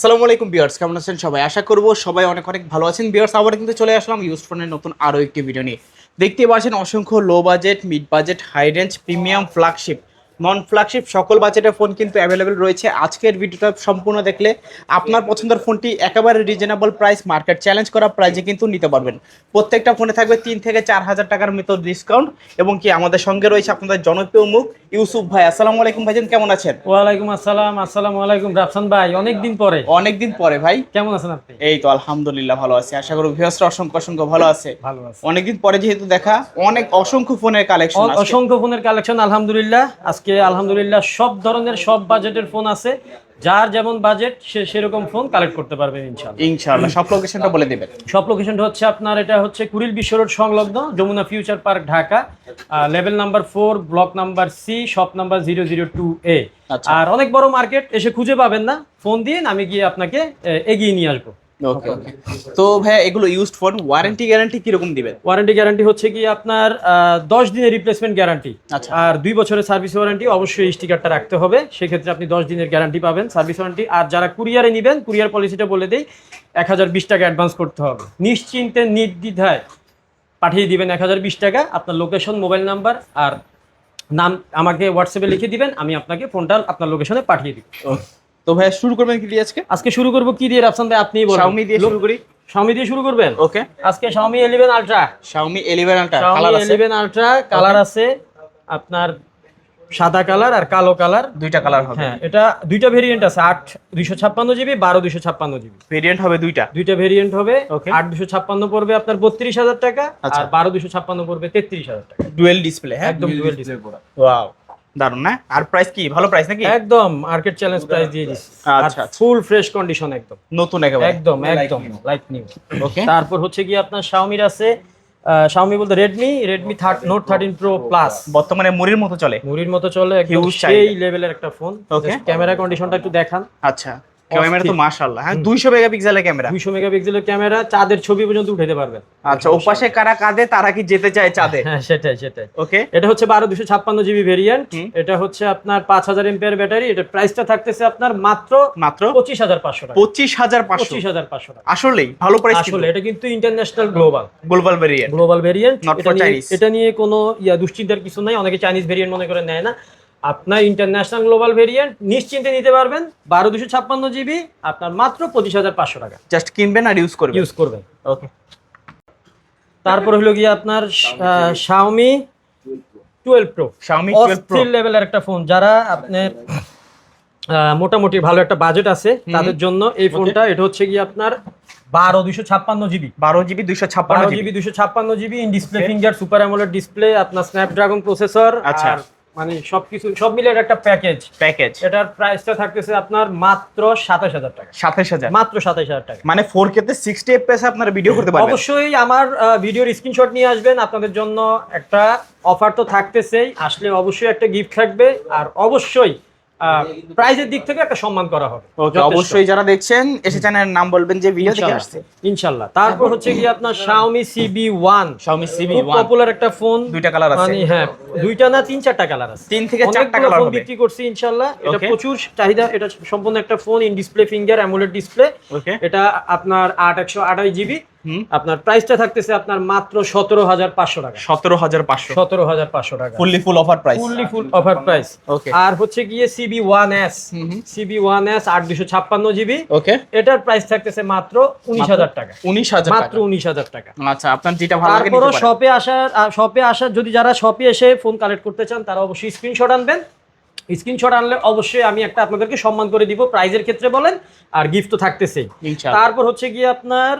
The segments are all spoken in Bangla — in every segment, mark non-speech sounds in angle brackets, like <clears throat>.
আসসালামু আলাইকুম বিয়ার্স কেমন আছেন সবাই? আশা করব সবাই অনেক অনেক ভালো আছেন। বিয়ার্স আবার কিন্তু চলে আসলাম ইউজ ফোনের নতুন আরও একটি ভিডিও নিয়ে। দেখতে পাচ্ছেন, অসংখ্য low budget mid budget high range premium flagship non flagship সকল বাজেটের ফোন কিন্তু অ্যাভেলেবেল রয়েছে। আজকের ভিডিওটা সম্পূর্ণ দেখলে আপনার পছন্দের ফোনটি একেবারে রিজনেবল প্রাইস মার্কেট চ্যালেঞ্জ করা প্রাইসে কিন্তু নিতে পারবেন। প্রত্যেকটা ফোনে থাকবে তিন থেকে চার হাজার টাকার মতো ডিসকাউন্ট এবং কি আমাদের সঙ্গে রয়েছে আপনাদের জনপ্রিয় মুখ ইউসুফ ভাই। আসসালামু আলাইকুম ভাইজান কেমন আছেন? ওয়ালাইকুম আসসালাম আসসালামু আলাইকুম। রাফসান ভাই অনেক দিন পরে। অনেকদিন পরে ভাই। কেমন আছেন আপনি? এই তো আলহামদুলিল্লাহ ভালো আছি। আশা করি ভিউয়ার্সরা অসংখ্য অসংখ্য ভালো আছে। ভালো আছি। অনেকদিন পরে যেহেতু দেখা অনেক অসংখ্য ফোনের কালেকশন অসংখ্য ফোনের কালেকশন আলহামদুলিল্লাহ। আজকে আলহামদুলিল্লাহ সব ধরনের সব বাজেটের ফোন আছে। যার যেমন বাজেট সে সেরকম ফোন কালেক্ট করতে পারবেন ইনশাআল্লাহ। ইনশাআল্লাহ। সব লোকেশনটা বলে দিবেন। সব লোকেশনটা হচ্ছে আপনার এটা হচ্ছে কুড়িল বিশ্ব রোড সংলগ্ন Jamuna future park Dhaka. Level number four block number C shop number zero zero two A. আর অনেক বড় মার্কেট এসে খুঁজে পাবেন না। ফোন দিন আমি গিয়ে আপনাকে এগিয়ে নিয়ে আসব। ওকে তো ভাইয়া এগুলো ইউজড ফোন ওয়ারেন্টি গ্যারান্টি কীরকম দিবেন? ওয়ারেন্টি গ্যারান্টি হচ্ছে কি আপনার দশ দিনের রিপ্লেসমেন্ট গ্যারান্টি আচ্ছা। আর দুই বছরের সার্ভিস ওয়ারেন্টি অবশ্যই স্টিকারটা রাখতে হবে। সেক্ষেত্রে আপনি দশ দিনের গ্যারান্টি পাবেন সার্ভিস ওয়ারেন্টি আর যারা কুরিয়ারে নেবেন কুরিয়ার পলিসিটা বলে দেই এক হাজার বিশ টাকা অ্যাডভান্স করতে হবে। নিশ্চিন্তে নির্দ্বিধায় পাঠিয়ে দিবেন এক হাজার বিশ টাকা। আপনার লোকেশন মোবাইল নাম্বার আর নাম আমাকে হোয়াটসঅ্যাপে লিখে দিবেন। আমি আপনাকে ফোনটা আপনার লোকেশনে পাঠিয়ে দিব। তো ভাইয়া শুরু করবেন কি দিয়ে আজকে? আজকে শুরু করব কি দিয়ে রাফসান ভাই? আপনি Xiaomi দিয়ে শুরু করি। শাওমি দিয়ে শুরু করবেন? ওকে। আজকে Xiaomi eleven ultra Xiaomi 11 ultra colour আছে? 11 আলট্রা কালার আছে আপনার সাদা কালার আর কালো কালার দুইটা কালার হবে। হ্যাঁ এটা দুইটা ভেরিয়েন্ট আছে আট দুইশো ছাপ্পান্ন জিবি বারো দুইশো ছাপ্পান্ন জিবি। ভেরিয়েন্ট হবে দুইটা? দুইটা ভেরিয়েন্ট হবে. আট দুশো ছাপ্পান্ন পড়বে আপনার বত্রিশ হাজার টাকা আচ্ছা। আর বারো দুশো ছাপ্পান্ন পড়বে তেত্রিশ হাজার টাকা। ডুয়েল ডিসপ্লে হ্যাঁ? একদম ডুয়েল ডিসপ্লে ওয়াও দারুণ না? আর প্রাইস কি? ভালো প্রাইস নাকি? একদম মার্কেট চ্যালেঞ্জ প্রাইস দিয়ে দিছি আচ্ছা। ফুল ফ্রেশ কন্ডিশন একদম। নতুন একেবারে। একদম একদম লাইক নিউ ওকে তারপর হচ্ছে কি আপনার শাওমির আছে শাওমি বলতে Redmi Redmi note thirteen pro plus বর্তমানে মুড়ির মতো চলে। মুড়ির মতো চলে একদম সেই লেভেলের একটা ফোন. ক্যামেরা কন্ডিশনটা একটু দেখান। আচ্ছা। ক্যামেরা তো মাশাআল্লাহ। হ্যাঁ 200 মেগাপিক্সেলের ক্যামেরা। দুইশো মেগাপিক্সেলের ক্যামেরা চাঁদের ছবি পর্যন্ত উঠাতে পারবেন। আচ্ছা ওপাশে কারা কাঁদে তারা কি যেতে চায় চাঁদে? হ্যাঁ সেটাই সেটাই। ওকে। এটা হচ্ছে বারো দুশো ছাপ্পান্ন জিবি ভেরিয়েন্ট। এটা হচ্ছে আপনার পাঁচ হাজার এমপিয়ার ব্যাটারি। এটা প্রাইসটা থাকতেছে আপনার মাত্র মাত্র পঁচিশ হাজার পাঁচশো টাকা। পঁচিশ হাজার পাঁচশো। পঁচিশ হাজার পাঁচশো টাকা। আসলেই ভালো প্রাইস আসলে এটা কিন্তু international global global variant global variant Not for Chinese. এটা নিয়ে কোনো ইয়া দুশ্চিন্তার কিছু নাই। অনেকে চাইনিজ ভেরিয়েন্ট মনে করে নেয় না। আপনার ইন্টারন্যাশনাল গ্লোবাল ভেরিয়েন্ট নিশ্চিন্তে নিতে পারবেন বারো দুশো ছাপ্পান্ন জিবি আপনার মাত্র পঁচিশ হাজার পাঁচশো টাকা। জাস্ট কিনবেন আর ইউজ করবেন? ইউজ করবেন। ওকে তারপর হলো গিয়ে আপনার Xiaomi twelve pro Xiaomi 12 Pro অস্থির লেভেলের একটা ফোন যারা আপনার মোটামুটি ভালো একটা বাজেট আছে তাদের জন্য এই ফোনটা এটা হচ্ছে গিয়ে আপনার বারো দুশো ছাপ্পান্ন জিবি 12 জিবি দুশো ছাপ্পান্ন জিবি জিবি দুশো ছাপ্পান্ন GB in display finger super AMOLED display আপনার স্ন্যাপড্রাগন প্রসেসর আচ্ছা। মানে সবকিছু সব মিলে একটা প্যাকেজ প্যাকেজ এটার প্রাইসটা থাকতেছে আপনার মাত্র সাতাশ হাজার টাকা। 27000 মাত্র সাতাশ হাজার টাকা। মানে 4K তে 60 FPS এ আপনারা ভিডিও করতে পারবেন? অবশ্যই আমার ভিডিওর স্ক্রিনশট নিয়ে আসবেন। আপনাদের জন্য একটা অফার তো থাকতেছেই। আসলে অবশ্যই একটা গিফট থাকবে। আর অবশ্যই প্রাইজের দিক থেকে একটা সম্মান করা হবে। অবশ্যই যারা দেখছেন এসে চ্যানেলের নাম বলবেন যে ভিডিও থেকে। আসছে। ইনশাল্লাহ। তারপর হচ্ছে কি আপনার Xiaomi CB1 Xiaomi খুব CB1 পপুলার একটা ফোন দুইটা কালার আছে। মানে হ্যাঁ দুইটা না তিন চারটা কালার আছে। তিন থেকে চারটা কালার ফোন বিক্রি করছি ইনশাল্লাহ। এটা প্রচুর চাহিদা। এটা সম্পূর্ণ একটা phone in display finger AMOLED display এটা আপনার আট একশো আঠাশ জিবি হুম আপনার প্রাইসটা থাকতেছে আপনার মাত্র সতেরো হাজার পাঁচশো টাকা। 17500 সতেরো হাজার পাঁচশো টাকা। Fully full offer price fully full offer price okay আর হচ্ছে গিয়ে CB one S. CB one S আট দুশো ছাপ্পান্ন জিবি। ওকে এটার প্রাইস থাকতেছে মাত্র উনিশ হাজার টাকা। 19000 মাত্র উনিশ হাজার টাকা। আচ্ছা আপনার যেটা ভালো লাগে তারপরও শপে আসার শপে আসার যদি যারা শপে এসে ফোন কালেক্ট করতে চান তারা অবশ্যই স্ক্রিনশট আনবেন। স্ক্রিনশট আনলে অবশ্যই আমি একটা আপনাদেরকে সম্মান করে দিব। প্রাইজের ক্ষেত্রে বলেন আর গিফট তো থাকতেছেই তারপর হচ্ছে গিয়ে আপনার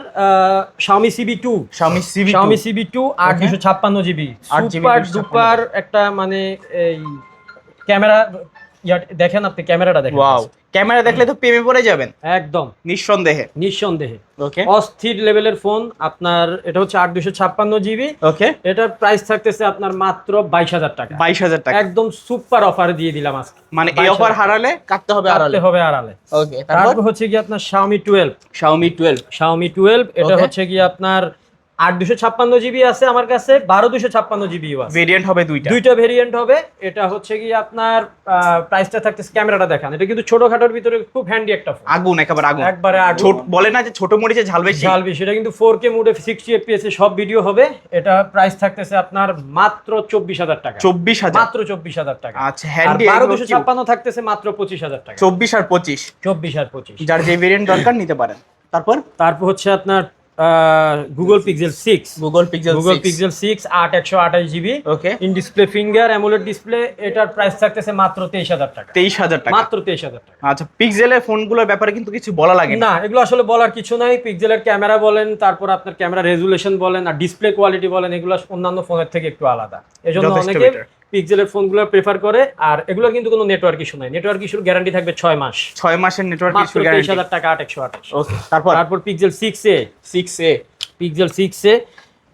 স্বামী সিবি টু স্বামী CB2 শাওমি সিবি টু আট দুশো ছাপ্পান্ন জিবি 8 GB সুপার 256 একটা মানে এই ক্যামেরা দেখেন আপনি ক্যামেরাটা দেখেন। ক্যামেরা দেখলে তো প্রেমে পড়ে যাবেন। একদম। নিঃসন্দেহে। নিঃসন্দেহে। ওকে অস্থির লেভেলের ফোন আপনার এটা হচ্ছে আট দুশো ছাপ্পান্ন জিবি ওকে এটার প্রাইস থাকতেছে আপনার মাত্র বাইশ হাজার টাকা। 22000 টাকা। একদম সুপার অফার দিয়ে দিলাম আজকে। মানে এই অফার হারালে কাটতে হবে আড়ালে। হবে আড়ালে। ওকে তারপর? হচ্ছে কি আপনার Xiaomi twelve Xiaomi twelve Xiaomi twelve এটা হচ্ছে কি আপনার আট দুশো ছাপ্পান্ন জিবি আছে আমার কাছে বারো দুশো ছাপ্পান্ন আছে। ভেরিয়েন্ট হবে দুইটা। দুইটা ভেরিয়েন্ট হবে। এটা হচ্ছে কি আপনার প্রাইসটা থাকতেছে ক্যামেরাটা দেখান। এটা কিন্তু ছোটখাটোর ভিতরে খুব হ্যান্ডি একটা আগুন একেবারে আগুন। একবারে আগুন। বলে না যে ছোট মরিচে ঝাল বেশি। ঝাল বেশি। এটা কিন্তু ফোর কে মুডে সিক্সটি এফপিএস এ সব ভিডিও হবে। এটা প্রাইস থাকতেছে আপনার মাত্র চব্বিশ হাজার টাকা। চব্বিশ হাজার। মাত্র চব্বিশ হাজার টাকা। আচ্ছা হ্যান্ডি বারো দুশো ছাপ্পান্ন থাকতেছে মাত্র পঁচিশ হাজার টাকা। চব্বিশ আর পঁচিশ। চব্বিশ আর পঁচিশ। যার যে ভেরিয়েন্ট দরকার নিতে পারেন। তারপর? তারপর হচ্ছে আপনার Google Pixel six Google Pixel Google Pixel six আট একশো আঠাশ GB okay in display finger AMOLED display এটার প্রাইস থাকতেছে মাত্র তেইশ হাজার টাকা। তেইশ হাজার টাকা। মাত্র তেইশ হাজার টাকা। আচ্ছা পিক্সেলের ফোনগুলোর ব্যাপারে কিন্তু কিছু বলা লাগে না। এগুলো আসলে বলার কিছু নাই। পিক্সেলের ক্যামেরা বলেন তারপর আপনার ক্যামেরা রেজুলেশন বলেন আর ডিসপ্লে কোয়ালিটি বলেন এগুলো অন্যান্য ফোনের থেকে একটু আলাদা। এজন্য অনেকে। পিক্সেলের ফোনগুলো প্রেফার করে আর এগুলো কিন্তু কোনো নেটওয়ার্ক ইস্যু নাই। নেটওয়ার্ক ইস্যুর গ্যারান্টি থাকবে ছয় মাস। ছয় মাসের নেটওয়ার্ক ইস্যু গ্যারান্টি হাজার টাকা আট একশো আঠাশ। ওকে তারপর? তারপর Pixel six A six A Pixel six A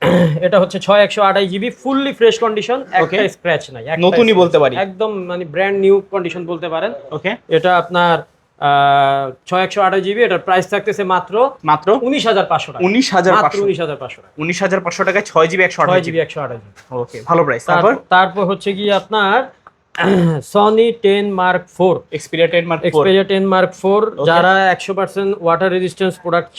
<clears throat> এটা হচ্ছে ছয় একশো আঠাশ জিবি ফুললি ফ্রেশ কন্ডিশন একটা স্ক্র্যাচ নাই নতুনই বলতে পারি। একদম মানে ব্র্যান্ড নিউ কন্ডিশন বলতে পারেন। ওকে। এটা আপনার ছয় একশো আঠাশ জিবি এটার প্রাইস থাকতেছে মাত্র মাত্র উনিশ হাজার পাঁচশো টাকা। উনিশ হাজার মাত্র উনিশ হাজার পাঁচশো টাকা। উনিশ হাজার পাঁচশো টাকায় ছয় জিবি একশো ছয় আঠাশ জিবি। একশো আঠাশ জিবি। ওকে ভালো প্রাইস তারপর? তারপর হচ্ছে কি আপনার Sony ten mark four Xperia ten mark Xperia ten mark four যারা একশো পার্সেন্ট ওয়াটার রেজিস্ট্যান্স প্রোডাক্ট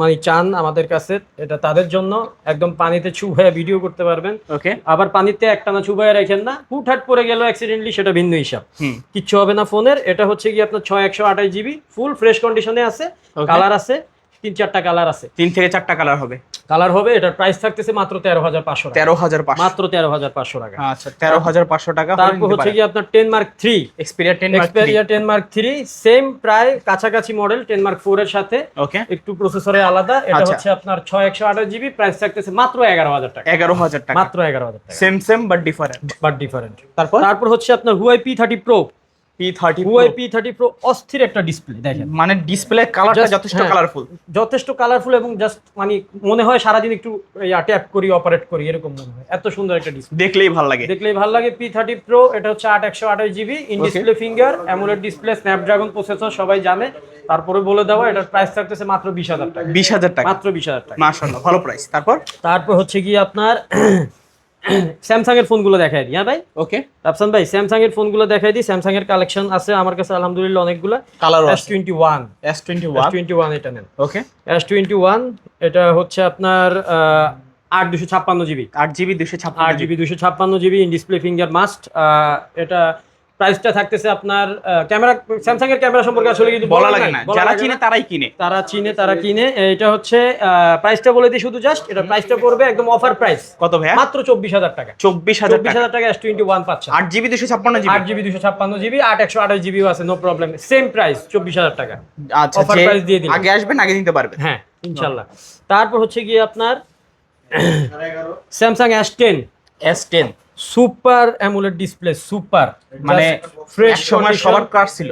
মানে চান আমাদের কাছে এটা তাদের জন্য। একদম পানিতে চুবাইয়া ভিডিও করতে পারবেন। ওকে আবার পানিতে একটানা চুবাইয়া রাখেন না হুটহাট পরে গেল অ্যাক্সিডেন্টলি সেটা ভিন্ন হিসাব। কিচ্ছু হবে না ফোনের এটা হচ্ছে কি আপনার ছয় একশো আঠাশ জিবি ফুল ফ্রেশ কন্ডিশনে আছে কালার আছে তিন চারটা কালার আছে। তিন থেকে চারটা কালার হবে। কালার হবে এটার প্রাইস থাকতেছে মাত্র তেরো হাজার পাঁচশো টাকা। তেরো হাজার মাত্র তেরো হাজার পাঁচশো টাকা। আচ্ছা তেরো হাজার পাঁচশো টাকা তারপর হচ্ছে কি আপনার ten mark three Xperia ten Xperia ten mark three same প্রায় কাছাকাছি মডেল টেন মার্ক ফোর এর সাথে। ওকে একটু প্রসেসরে আলাদা। এটা আচ্ছা। হচ্ছে আপনার ছয় একশো আঠাশ জিবি প্রাইস থাকতেছে মাত্র এগারো হাজার টাকা। এগারো হাজার টাকা। মাত্র এগারো হাজার টাকা। Same same but different but different তারপর? তারপর হচ্ছে আপনার Huawei P thirty pro P thirty Huawei P thirty pro অস্থির একটা ডিসপ্লে দেখেন। মানে ডিসপ্লে কালারটা যথেষ্ট হ্যাঁ। কালারফুল যথেষ্ট কালারফুল এবং জাস্ট মানে মনে হয় সারাদিন একটু ট্যাপ করি অপারেট করি এরকম মনে হয়। এত সুন্দর একটা ডিসপ্লে দেখলেই ভালো লাগে। দেখলেই ভালো লাগে এটা হচ্ছে in display finger display processor সবাই জানে। তারপরে বলে দেওয়া এটার প্রাইস থাকতেছে মাত্র বিশ হাজার টাকা। বিশ হাজার টাকা। মাত্র বিশ হাজার টাকা। মাশাআল্লাহ ভালো প্রাইস তারপর? তারপর হচ্ছে কি আপনার স্যামসাং এর ফোনগুলো দেখাই দিই হ্যাঁ ভাই? ওকে রাফসান ভাই স্যামসাং এর ফোনগুলো দেখাই দিই। স্যামসাং এর কালেকশন আছে আমার কাছে আলহামদুলিল্লাহ অনেকগুলো। Colour S twenty one S twenty S one twenty one এটা নেন। ওকে এস টোয়েন্টি ওয়ান এটা হচ্ছে আপনার আট দুশো ছাপ্পান্ন জিবি আট জিবি দুশো ছাপ্পান্ন জিবি দুশো ছাপ্পান্ন GB in display finger must এটা প্রাইসটা থাকতেছে আপনার ক্যামেরা স্যামসাং এর ক্যামেরা সম্পর্কে আসলে কিন্তু বলা লাগে না। যারা চিনে তারাই কিনে। তারা চিনে তারা কিনে। এটা হচ্ছে প্রাইসটা বলে দিই শুধু জাস্ট এটা প্রাইসটা পড়বে একদম অফার প্রাইস কত ভাইয়া? মাত্র চব্বিশ হাজার টাকা। চব্বিশ হাজার চব্বিশ টাকা হাজার টাকা এস টোয়েন্টি ওয়ান পাচ্ছে আট জিবি দুশো ছাপ্পান্ন আট জিবি জিবি দুশো ছাপ্পান্ন জিবি আট একশো আঠাশ জিবিও আছে নো প্রবলেম সেম প্রাইস চব্বিশ হাজার টাকা। আচ্ছা offer প্রাইস দিয়ে দিলাম। আগে আসবেন আগে নিতে পারবেন। হ্যাঁ ইনশাল্লাহ। তারপর হচ্ছে গিয়ে আপনার Samsung S ten S ten super AMOLED display super মানে ফ্রেশ সময় সবার কার ছিল।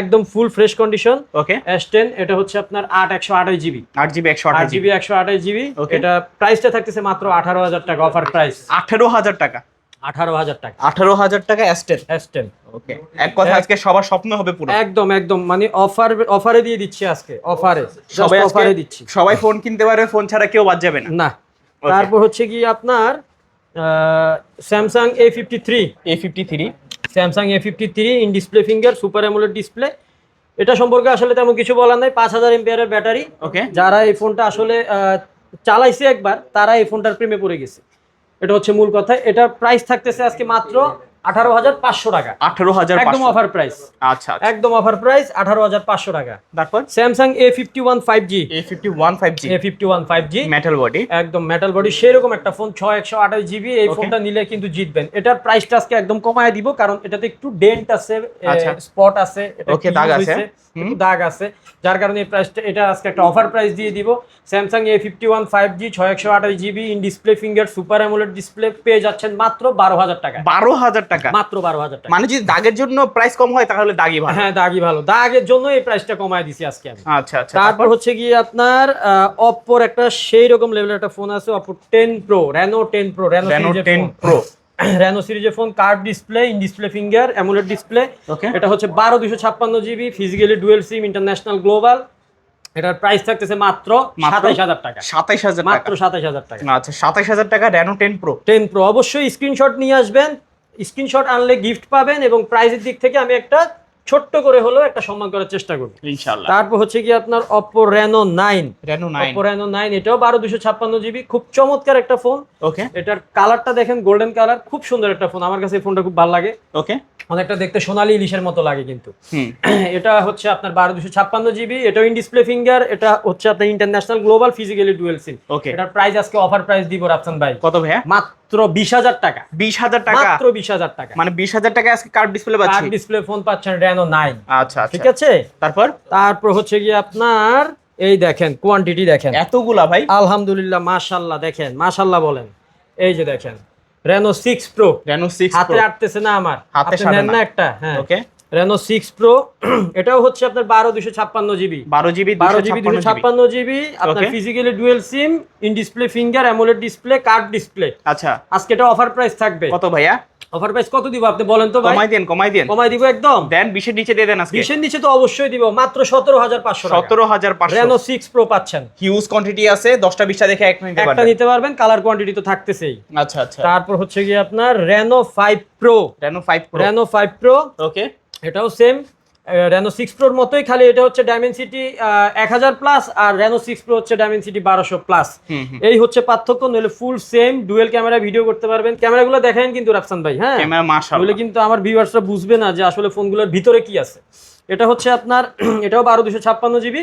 একদম full fresh condition okay S ten এটা হচ্ছে আপনার আট একশো আঠাশ জিবি আট জিবি একশো আট আঠাশ জিবি জিবি একশো আঠাশ জিবি Okay. এটা প্রাইসটা থাকতেছে মাত্র আঠারো হাজার টাকা অফার প্রাইস আঠারো হাজার টাকা। আঠারো হাজার টাকা। আঠারো হাজার টাকা এস টেন ওকে এক কথা আজকে সবার স্বপ্ন হবে পুরো। একদম একদম। মানে অফার অফারে দিয়ে দিচ্ছি আজকে অফারে সবাই অফারে দিচ্ছি। সবাই ফোন কিনতে পারবে ফোন ছাড়া কেউ বাদ যাবে না। না। তারপর হচ্ছে কি আপনার Samsung A fifty three A fifty three Samsung A fifty three in display finger super AMOLED display এটা সম্পর্কে আসলে তেমন কিছু বলার নাই। পাঁচ হাজার এমপিয়ারের ব্যাটারি। ওকে যারা এই ফোনটা আসলে চালাইছে একবার তারা এই ফোনটার প্রেমে পড়ে গেছে। এটা হচ্ছে মূল কথা। এটা প্রাইস থাকতেছে আজকে মাত্র আঠারো হাজার পাঁচশো টাকা। আঠারো হাজার একদম অফার প্রাইস আচ্ছা আচ্ছা। একদম অফার প্রাইস আঠারো হাজার পাঁচশো টাকা। তারপর? Samsung A fifty one five G A fifty one five G A fifty one five G metal body একদম মেটাল বডি সেরকম একটা ফোন ছয় একশো আঠাশ জিবি এই ফোনটা নিলে কিন্তু জিতবেন। এটার প্রাইসটা আজকে একদম কমায় দিব কারণ এটাতে একটু ডেন্ট আছে আচ্ছা। স্পট আছে এটা Okay, একটু দাগ আছে। দাগ আছে। যার কারণে এই প্রাইসটা এটা আজকে একটা অফার প্রাইস দিয়ে দিব। Samsung A fifty one five G ছয় একশো আঠাশ GB in display finger super AMOLED display পেয়ে যাচ্ছেন মাত্র বারো হাজার টাকা বারো হাজার টাকা। মাত্র বারো হাজার টাকা। মানে যদি দাগের জন্য প্রাইস কম হয় তাহলে দাগই ভালো। হ্যাঁ দাগই ভালো। দাগের জন্য এই প্রাইসটা কমায় দিছি আজকে আমি। আচ্ছা আচ্ছা। তারপর হচ্ছে গিয়ে আপনার অপ্পোর একটা সেই রকম লেভেলের একটা ফোন আছে Oppo ten pro Reno ten pro Reno Reno ten pro Reno সিরিজের phone curve display in display finger AMOLED display okay এটা হচ্ছে বারো দুশো ছাপ্পান্ন GB physically dual SIM international global এটার প্রাইস থাকতেছে মাত্র? সাতাইশ হাজার টাকা। সাতাইশ হাজার মাত্র সাতাইশ হাজার টাকা। আচ্ছা সাতাইশ হাজার টাকা Reno ten pro ten pro অবশ্যই স্ক্রিনশট নিয়ে আসবেন। স্ক্রিনশট আনলে গিফট পাবেন এবং প্রাইজের দিক থেকে আমি একটা ছোট্ট করে হলেও একটা সম্মান করার চেষ্টা করি ইনশাল্লাহ তারপর হচ্ছে কি আপনার Oppo Reno nine Reno nine Oppo Reno nine এটাও বারো দুশো ছাপ্পান্ন জিবি খুব চমৎকার একটা ফোন ওকে এটার কালারটা দেখেন গোল্ডেন কালার খুব সুন্দর একটা ফোন আমার কাছে এই ফোনটা খুব ভালো লাগে। ওকে অনেকটা দেখতে সোনালি ইলিশের মতো লাগে কিন্তু। <clears throat> এটা হচ্ছে আপনার বারো দুশো ছাপ্পান্ন জিবি এটা ইন ডিসপ্লে ফিঙ্গার এটা হচ্ছে আপনার international global physically dual SIM okay এটার প্রাইস আজকে অফার প্রাইস দিব রাফসান ভাই। কত ভাইয়া? মাত্র বিশ হাজার টাকা। বিশ হাজার টাকা? মাত্র বিশ হাজার টাকা। মানে বিশ হাজার টাকা আজকে কার্ড ডিসপ্লে পাচ্ছি? কার্ড ডিসপ্লে ফোন পাচ্ছেন রেনো নাইন আচ্ছা ঠিক আচ্ছা আছে? তারপর? তারপর হচ্ছে গিয়ে আপনার এই দেখেন কোয়ান্টিটি দেখেন। এতগুলা ভাই? আলহামদুলিল্লাহ মাশাল্লাহ দেখেন মাশাল্লাহ বলেন। এই যে দেখেন Reno six pro Reno six হাতে আটতেছে না আমার। হাতে নেন না। একটা হ্যাঁ। ওকে। রেনো সিক্স প্রো এটাও হচ্ছে আপনার বারো দুশো ছাপ্পান্ন জিবি। বারো জিবি বারো জিবি দুশো ছাপ্পান্ন জিবি। আপনার. Physically dual SIM in display finger AMOLED display card display আচ্ছা। আজকে এটা অফার প্রাইস থাকবে। কত ভাইয়া? অফার প্রাইস কত দিব আপনি বলেন তো ভাই? কমাই দেন কমাই দেন। কমাই দিব একদম? দেন বিশের নিচে দিয়ে দেন আজকে। বিশের নিচে তো অবশ্যই দিব মাত্র সতেরো হাজার পাঁচশো সতেরো হাজার পাঁচশো। সিক্স প্রো পাচ্ছেন। হিউজ কোয়ান্টিটি আছে দশটা বিশটা দেখে এক নিতে একটা নিতে পারবেন কালার কোয়ান্টিটি তো থাকতেছেই। আচ্ছা আচ্ছা। তারপর হচ্ছে গিয়ে আপনার Reno five pro Reno five Pro Reno five pro okay এটাও সেম রেনো সিক্স প্রোর মতোই খালি এটা হচ্ছে ডায়মেনসিটি এক হাজার প্লাস আর রেনো সিক্স প্রো হচ্ছে ডায়মেনসিটি বারোশো প্লাস এই হচ্ছে পার্থক্য নইলে full same dual camera video করতে পারবেন। ক্যামেরাগুলো দেখেন কিন্তু রাফসান ভাই হ্যাঁ? নইলে কিন্তু আমার ভিউয়ার্সরা বুঝবে না যে আসলে ফোনগুলোর ভিতরে কি আছে। এটা হচ্ছে আপনার <clears throat> এটাও বারো দুশো ছাপ্পান্ন জিবি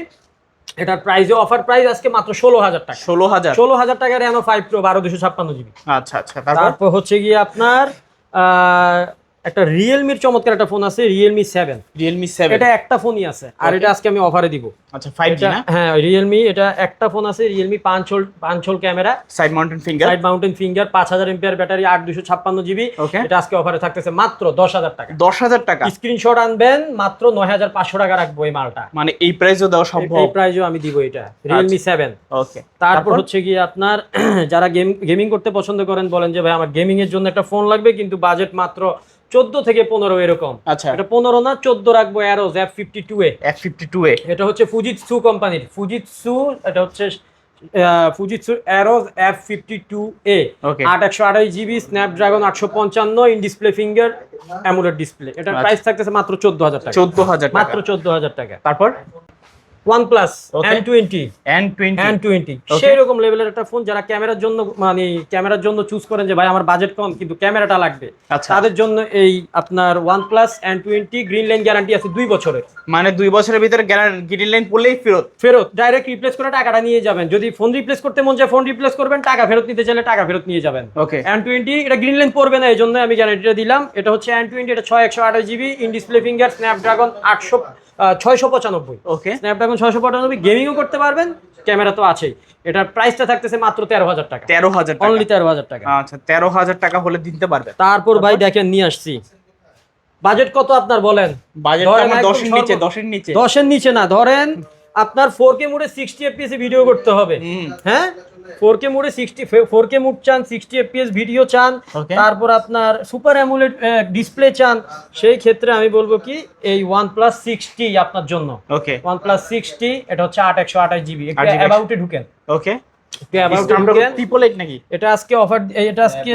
এটার প্রাইস অফার প্রাইস আজকে মাত্র ষোলো হাজার টাকা। ষোলো হাজার? ষোলো হাজার টাকা রেনো ফাইভ প্রো বারো দুশো ছাপ্পান্ন জিবি আচ্ছা আচ্ছা তারপর? তারপর হচ্ছে গিয়ে আপনার আহ, একটা রিয়েলমির চমৎকার একটা ফোন আছে রিয়েলমি সেভেন রিয়েলমি সেভেন এটা একটা ফোনই আছে আর এটা আজকে আমি অফারে দিব। আচ্ছা ফাইভ জি না? হ্যাঁ রিয়েলমি এটা একটা ফোন আছে রিয়েলমি পাঁচ হোল পাঁচ hole camera side mountain finger side mountain finger পাঁচ হাজার এমপিআর ব্যাটারি আট দুশো ছাপ্পান্ন জিবি এটা আজকে অফারে থাকতেছে মাত্র দশ হাজার টাকা। দশ হাজার টাকা? স্ক্রিনশট আনবেন মাত্র নয় হাজার পাঁচশো টাকা রাখব এই মালটা। মানে এই প্রাইসও দেওয়া সম্ভব? এই প্রাইজও আমি দিব এটা রিয়েলমি সেভেন ওকে তারপর হচ্ছে গিয়ে আপনার <clears throat> যারা গেম গেমিং করতে পছন্দ করেন বলেন যে ভাই আমার গেমিং এর জন্য একটা ফোন লাগবে কিন্তু বাজেট মাত্র চোদ্দ থেকে পনেরো এরকম। আচ্ছা। এটা পনেরো না চোদ্দ রাখব Arrows F fifty two A. এক ফিফটি টু এ। এটা হচ্ছে ফুজিৎসু কোম্পানির ফুজিৎসু এটা হচ্ছে Fujitsu Arrows F fifty two A. আট একশো জিবি স্ন্যাপড্রাগন আটশো পঞ্চান্ন in display finger AMOLED display এটা। প্রাইস থাকতেছে মাত্র চোদ্দ হাজার টাকা। চোদ্দ হাজার মাত্র চোদ্দ হাজার টাকা। তারপর? Twenty N twenty Okay. সেই রকম লেভেলের একটা ফোন যারা ক্যামেরার জন্য মানে ক্যামেরার জন্য চুজ করেন যে ভাই আমার বাজেট কম কিন্তু ক্যামেরাটা লাগবে। আচ্ছা। তাদের জন্য এই আপনার N twenty green line guarantee আছে দুই বছরের। মানে দুই বছরের ভিতরে গ্রিন লাইন পড়লেই ফেরত? ফেরত ডাইরেক্ট রিপ্লেস করে টাকাটা নিয়ে যাবেন। যদি ফোন রিপ্লেস করতে মন চায় ফোন রিপ্লেস করবেন টাকা ফেরত নিতে চাইলে টাকা ফেরত নিয়ে যাবেন। ওকে এন টোয়েন্টি এটা গ্রিন লাইন পড়বে না এই জন্য আমি গ্যারান্টিটা দিলাম। এটা হচ্ছে এন টোয়েন্টি এটা ছয় একশো আঠাশ GB in display finger Snapdragon আটশো ছয়শো পঁচানব্বই। ওকে স্ন্যাপড্রাগন ছয়শো পঁচানব্বই গেমিংও করতে পারবেন ক্যামেরা তো আছেই। এটার প্রাইসটা থাকতেছে মাত্র তেরো হাজার টাকা। তেরো হাজার অনলি তেরো হাজার টাকা। আচ্ছা তেরো হাজার টাকা হলে দিতে পারবে তারপর ভাই দেখেন নিয়ে আসছি। বাজেট কত আপনার বলেন? বাজেট দশের নিচে দশের নিচে। দশের নিচে না ধরেন আপনার ফোর কে মোডে সিক্সটি এফপিএস ভিডিও করতে হবে। হ্যাঁ? ফোর কে মোডে সিক্সটি ফোর কে মুড চান সিক্সটি FPS ভিডিও চান তারপর আপনার সুপার অ্যামোলেড ডিসপ্লে চান সেই ক্ষেত্রে আমি বলব কি এই প্লাস সিক্সটি আপনার জন্য। ওকে প্লাস সিক্সটি এটা হচ্ছে আট একশো আঠাশ জিবি একটু 8 অ্যাবাউটে ঢুকেন। ওকে এটা আজকে অফার এটা আজকে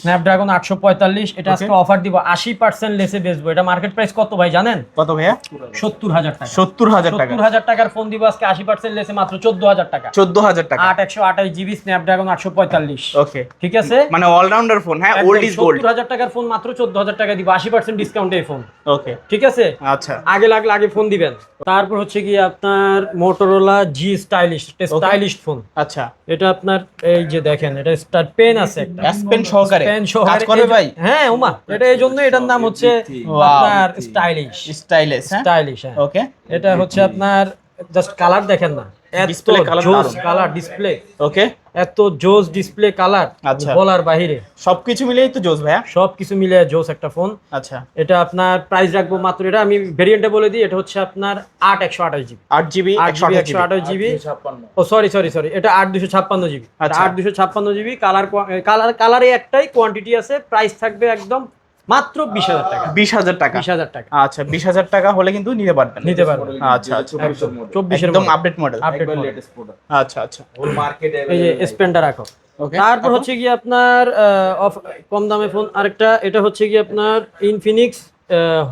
স্ন্যাপড্রাগন আটশো পঁয়তাল্লিশ। এটা আজকে অফার দিব আশি পার্সেন্ট লেসে বেচবো। এটা মার্কেট প্রাইস কত ভাই জানেন? কত ভাইয়া? সত্তর হাজার টাকা। সত্তর হাজার টাকা। সত্তর হাজার টাকার ফোন দিব আজকে আশি পার্সেন্ট লেসে মাত্র চোদ্দ হাজার টাকা। চোদ্দ হাজার টাকা। আট একশো আঠাশ জিবি স্ন্যাপড্রাগন আটশো পঁয়তাল্লিশ। ওকে ঠিক আছে? মানে অলরাউন্ডার ফোন হ্যাঁ ওল্ড ইজ গোল্ড হাজার টাকার ফোন মাত্র চোদ্দ হাজার টাকা দিব আশি পার্সেন্ট ডিসকাউন্ট এই ফোন ওকে ঠিক আছে? আচ্ছা। আগে লাগলে আগে ফোন দিবেন। তারপর হচ্ছে কি আপনার Motorola G stylish stylish phone আচ্ছা এটা আপনার এই যে দেখেন এটা স্টার পেন আছে একটা। S সহকারে? পেন কাজ সহকারে। করে এই- ভাই? হ্যাঁ উমা এটা এই জন্য এটার নাম হচ্ছে. আপনার স্টাইলিশ স্টাইলিশ স্টাইলিশ ওকে এটা হচ্ছে আপনার জাস্ট কালার দেখেন না। এত Display colour জোস দারুণ। কালার ডিসপ্লে ওকে এত জোস ডিসপ্লে কালার আচ্ছা। বলার বাহিরে। সবকিছু মিলেই তো জোস ভাইয়া? সবকিছু মিলে জোস একটা ফোন আচ্ছা। এটা আপনার প্রাইস রাখব মাত্র। এটা আমি ভেরিয়েন্টে বলে দিই এটা হচ্ছে আপনার আট একশো আঠাশ জিবি আট জিবি আট একশো জিবি আঠাশ ও সরি সরি সরি এটা আট দুশো ছাপ্পান্ন জিবি আচ্ছা। আট দুশো ছাপ্পান্ন জিবি কালার কালার কালারে একটাই কোয়ান্টিটি আছে প্রাইস থাকবে একদম মাত্র বিশ হাজার টাকা। বিশ হাজার টাকা। বিশ হাজার টাকা। আচ্ছা বিশ হাজার টাকা হলে কিন্তু নিতে পারবেন। নিতে পারবেন। আচ্ছা আচ্ছা। চব্বিশের একদম আপডেট মডেল আপডেট আচ্ছা আচ্ছা। এই যে স্পেন্ডার রাখো। তারপর হচ্ছে কি আপনার আহ, কম দামে ফোন আরেকটা এটা হচ্ছে কি আপনার Infinix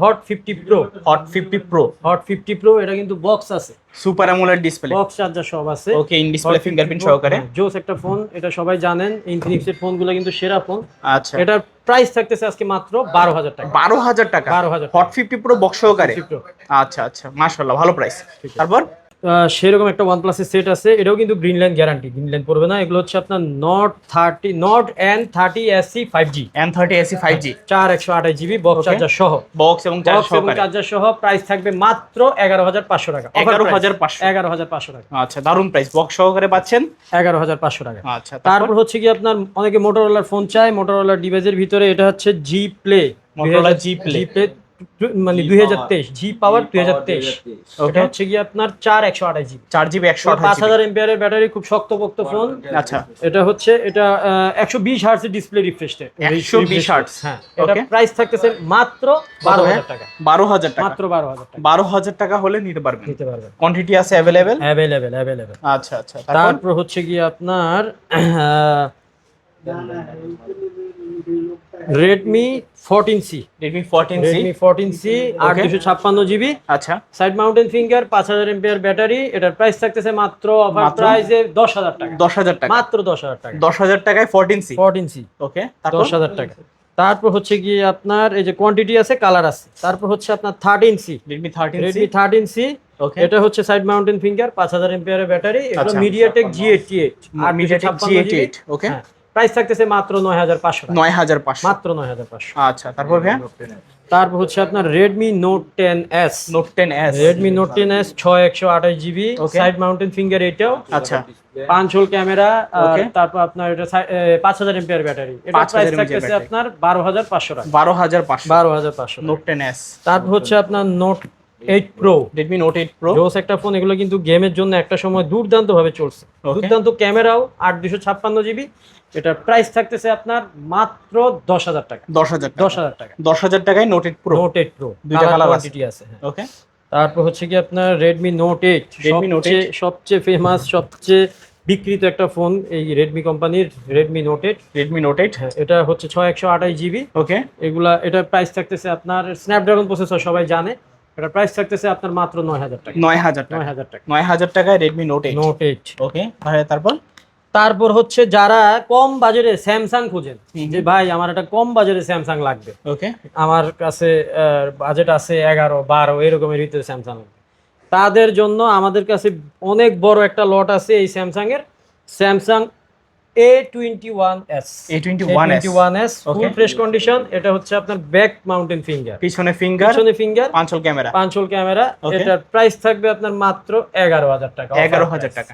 Hot fifty pro hot fifty pro hot fifty pro এটা কিন্তু বক্স আছে। Super AMOLED display box charger সব আছে। ওকে ইন ডিসপ্লে ফিঙ্গারপ্রিন্ট সহকারে। জোস একটা ফোন এটা সবাই জানেন ইনফিনিক্স এর ফোনগুলো কিন্তু সেরা ফোন আচ্ছা। এটার প্রাইস থাকতেছে আজকে মাত্র বারো হাজার টাকা। বারো হাজার টাকা? 12,000 হট ফিফটি প্রো বক্স সহকারে? 50 আচ্ছা আচ্ছা মাশাআল্লাহ ভালো প্রাইস তারপর? সেরকম একটা ওয়ান প্লাসের সেট আছে। এটাও কিন্তু green line guarantee green line পড়বে না। এগুলো হচ্ছে আপনার Note thirty Note N thirty AC five G N thirty AC five G চার একশো আঠাশ জিবি বক্স চার্জার সহ। বক্স এবং চার্জার সহ প্রাইস থাকবে মাত্র এগারো হাজার পাঁচশো টাকা। 11,500 এগারো হাজার পাঁচশো। টাকা। আচ্ছা দারুণ প্রাইস বক্স সহকারে পাচ্ছেন? এগারো হাজার পাঁচশো টাকা। আচ্ছা তারপর? হচ্ছে কি আপনার অনেকে মোটরোলার ফোন চায়। মোটরোলার ডিভাইসের ভিতরে এটা হচ্ছে G play Play। G play মানে দুই হাজার তেইশ জি পাওয়ার দুই হাজার তেইশ। ওকে হচ্ছে কি আপনার চার একশো আঠাশ জিবি চার জিবি একশো পাঁচ হাজার এমপিয়ারের ব্যাটারি খুব শক্তপোক্ত ফোন আচ্ছা। এটা হচ্ছে এটা একশো বিশ হার্সের ডিসপ্লে রিফ্রেশ 120 hertz, হ্যাঁ এটা প্রাইস থাকতেছে মাত্র বারো হাজার টাকা। বারো হাজার টাকা। মাত্র বারো হাজার টাকা। বারো হাজার টাকা হলে নিতে পারবেন। নিতে পারবেন। কোয়ান্টিটি আছে অ্যাভেলেবেল অ্যাভেলেবেল অ্যাভেলেবেল আচ্ছা আচ্ছা। তারপর? তারপর হচ্ছে কি আপনার Redmi fourteen C Redmi fourteen C fourteen C আট দুশো ছাপ্পান্ন জিবি আচ্ছা। সাইড মাউন্টেন ফিঙ্গার পাঁচ হাজার এমপিআর ব্যাটারি এটার প্রাইস থাকতেছে মাত্র অফার? প্রাইসে দশ হাজার টাকা। দশ হাজার টাকা। মাত্র দশ হাজার টাকা। দশ হাজার টাকায় fourteen C fourteen C okay তারপর? দশ হাজার টাকা। তারপর হচ্ছে কি আপনার এই যে কোয়ান্টিটি আছে কালার আছে। তারপর হচ্ছে আপনার thirteen C Redmi thirteen Redmi thirteen C okay এটা হচ্ছে সাইড মাউন্টেন ফিঙ্গার পাঁচ হাজার এমপিআর ব্যাটারি এটা। মিডিয়াটেক জি এইটটি এইট আর MediaTek G88, okay. প্রাইস থাকতেছে মাত্র নয় হাজার পাঁচশো নয় হাজার পাঁচশো। মাত্র নয় হাজার পাঁচশো। আচ্ছা তারপর ভাইয়া? তারপর হচ্ছে আপনার Redmi Note ten S Note ten S Redmi Note ten S ছয় একশো আঠাশ জিবি। সাইড মাউন্টেন ফিঙ্গার এটাও। আচ্ছা। পাঁচ হোল ক্যামেরা. তারপর আপনার এটা পাঁচ হাজার এমপিআর ব্যাটারি। এটা প্রাইস থাকতেছে আপনার বারো হাজার পাঁচশো টাকা। বারো হাজার পাঁচশো। বারো হাজার পাঁচশো নোট টেন এস তারপর হচ্ছে আপনার Note eight pro Redmi Note eight pro জোস একটা ফোন এগুলো কিন্তু গেমের জন্য একটা সময় দুর্দান্ত ভাবে চলছে. দুর্দান্ত ক্যামেরাও আট দুশো ছাপ্পান্ন জিবি। এটার প্রাইস থাকতেছে আপনার মাত্র দশ হাজার টাকা। দশ হাজার দশ হাজার টাকা। দশ হাজার টাকায় Note eight pro Note eight pro দুইটা কালার কোয়ান্টিটি আছে। হ্যাঁ। ওকে তারপর হচ্ছে কি আপনার Redmi Note eight Redmi Note সবচেয়ে সবচেয়ে ফেমাস সবচেয়ে বিক্রিত একটা ফোন এই রেডমি কোম্পানির Redmi Note eight Redmi Note eight এটা হচ্ছে ছয় একশো আঠাশ জিবি। ওকে এগুলা এটার প্রাইস থাকতেছে আপনার স্ন্যাপড্রাগন প্রসেসর সবাই জানে। এটার প্রাইস থাকতেছে আপনার মাত্র নয় হাজার টাকা। নয় হাজার নয় হাজার টাকা। নয় হাজার টাকায় Redmi Note eight Note eight okay তারপর? তারপর হচ্ছে যারা কম বাজারে স্যামসাং খুঁজেন যে ভাই আমার একটা কম বাজারে স্যামসাং লাগবে। ওকে। আমার কাছে বাজেট আছে এগারো বারো এরকমের ভিতরে স্যামসাং তাদের জন্য আমাদের কাছে অনেক বড় একটা লট আছে এই স্যামসাং এর। স্যামসাং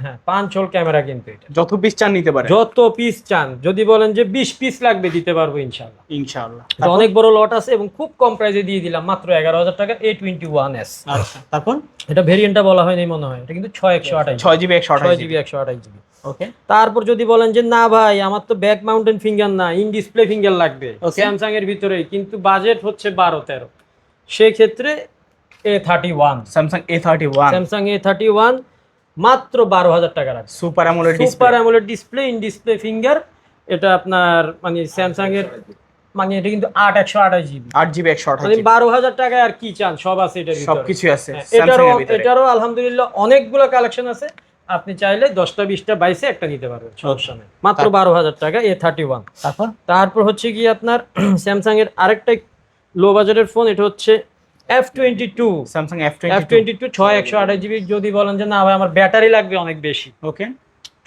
হ্যাঁ, যত পিস চান নিতে পারেন। যত পিস চান যদি বলেন যে 20 পিস লাগবে দিতে পারব ইনশাল্লাহ অনেক বড় লট আছে এবং খুব কম প্রাইসে দিয়ে দিলাম মাত্র 11000 টাকা এটোয়েন্টি ওয়ান এস তারপর? এটা ভেরিয়েন্টটা বলা হয়নি মনে হয়। এটা কিন্তু 6128 6GB 128GB 6GB 128GB ওকে তারপর যদি বলেন যে না ভাই আমার তো ব্যাক মাউন্টেন ফিঙ্গার না ইন ডিসপ্লে ফিঙ্গার লাগবে স্যামসাং এর ভিতরে কিন্তু বাজেট হচ্ছে বারো তেরো। সেই ক্ষেত্রে A thirty one Samsung A thirty one Samsung A thirty one মাত্র বারো হাজার টাকা রাখবে super AMOLED super AMOLED display in display finger এটা আপনার মানে স্যামসাং এর মানে এটা কিন্তু আট একশো আঠাশ জিবি আট জিবি একশো আঠাশ মানে বারো হাজার টাকায় আর কি চান? সব আছে ভিতরে। সবকিছু আছে হ্যাঁ, এটারও এটারও আলহামদুলিল্লাহ অনেকগুলো কালেকশন আছে। আপনি চাইলে দশটা বিশটা বাইশে একটা নিতে পারবেন সমস্যা নেই। মাত্র বারো হাজার টাকা এ থার্টি ওয়ান তারপর? তারপর হচ্ছে কি আপনার <clears throat> স্যামসাং এর আরেকটা লো বাজারের ফোন এটা হচ্ছে F twenty two Samsung F F twenty two ছয় একশো আঠাশ জিবি যদি বলেন যে না ভাই আমার ব্যাটারি লাগবে অনেক বেশি। ওকে